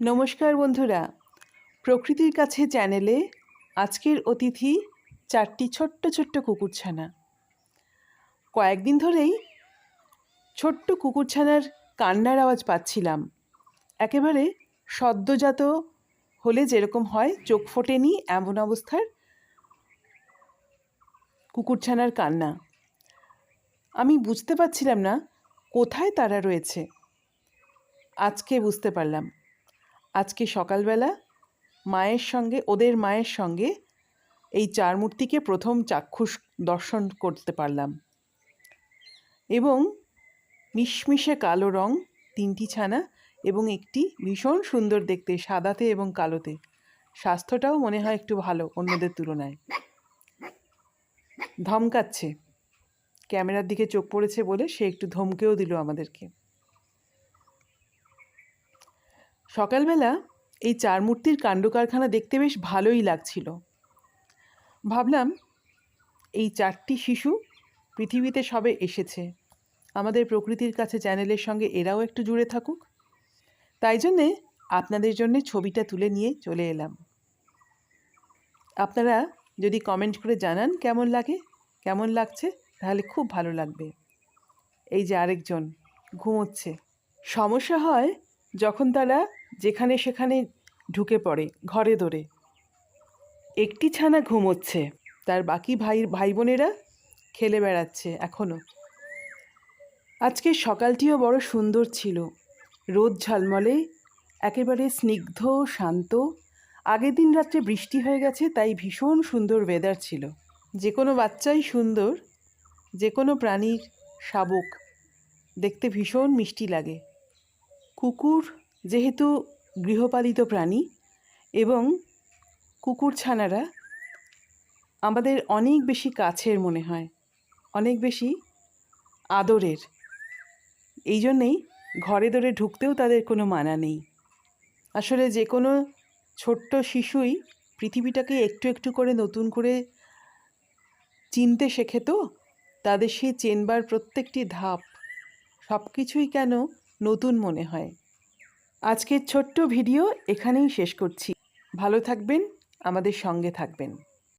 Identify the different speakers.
Speaker 1: নমস্কার বন্ধুরা। প্রকৃতির কাছে চ্যানেলে আজকের অতিথি চারটি ছোট্ট ছোট্ট কুকুরছানা। কয়েকদিন ধরেই ছোট্ট কুকুরছানার কান্নার আওয়াজ পাচ্ছিলাম। একেবারে সদ্যজাত হলে যেরকম হয়, চোখ ফোটেনি এমন অবস্থার কুকুরছানার কান্না। আমি বুঝতে পারছিলাম না কোথায় তারা রয়েছে। আজকে বুঝতে পারলাম। আজকে সকালবেলা মায়ের সঙ্গে, ওদের মায়ের সঙ্গে এই চার মূর্তিকে প্রথম চাক্ষুষ দর্শন করতে পারলাম। এবং মিশমিশে কালো রং, তিনটি ছানা এবং একটি ভীষণ সুন্দর দেখতে, সাদাতে এবং কালোতে। স্বাস্থ্যটাও মনে হয় একটু ভালো, অন্যদের তুলনায়। ধমকাচ্ছে। ক্যামেরার দিকে চোখ পড়েছে বলে সে একটু ধমকেও দিল আমাদেরকে। সকালবেলা এই চার মূর্তির কাণ্ড কারখানা দেখতে বেশ ভালোই লাগছিল। ভাবলাম, এই চারটি শিশু পৃথিবীতে সবে এসেছে। আমাদের প্রকৃতির কাছে চ্যানেলের সঙ্গে এরাও একটু জুড়ে থাকুক। তাই জন্যে আপনাদের জন্য ছবিটা তুলে নিয়ে চলে এলাম। আপনারা যদি কমেন্ট করে জানান কেমন লাগে, কেমন লাগছে, তাহলে খুব ভালো লাগবে। এই যে আরেকজন ঘুমোচ্ছে। সমস্যা হয় যখন তারা যেখানে সেখানে ঢুকে পড়ে, ঘরে দৌড়ে একটি ছানা ঘুমোচ্ছে। তার বাকি ভাই ভাই বোনেরা খেলে বেড়াচ্ছে এখনও আজকে সকালটিও বড় সুন্দর ছিল। রোদ ঝলমলে, একেবারে স্নিগ্ধ, শান্ত। আগের দিন রাত্রে বৃষ্টি হয়ে গেছে, তাই ভীষণ সুন্দর ওয়েদার ছিল। যে কোনো বাচ্চাই সুন্দর, যে কোনো প্রাণীর শাবক। দেখতে ভীষণ মিষ্টি লাগে। কুকুর যেহেতু গৃহপালিত প্রাণী এবং কুকুর ছানারা আমাদের অনেক বেশি কাছের মনে হয়, অনেক বেশি আদরের। এই জন্যেই ঘরে দরে ঢুকতেও তাদের কোনো মানা নেই। আসলে যে কোনো ছোট্ট শিশুই পৃথিবীটাকে একটু একটু করে নতুন করে চিনতে শেখে তো, তাদের সেই চেনবার প্রত্যেকটি ধাপ সব কিছুই কেন নতুন মনে হয়? আজকের ছোট্ট ভিডিও এখানেই শেষ করছি। ভালো থাকবেন আমাদের সঙ্গে থাকবেন।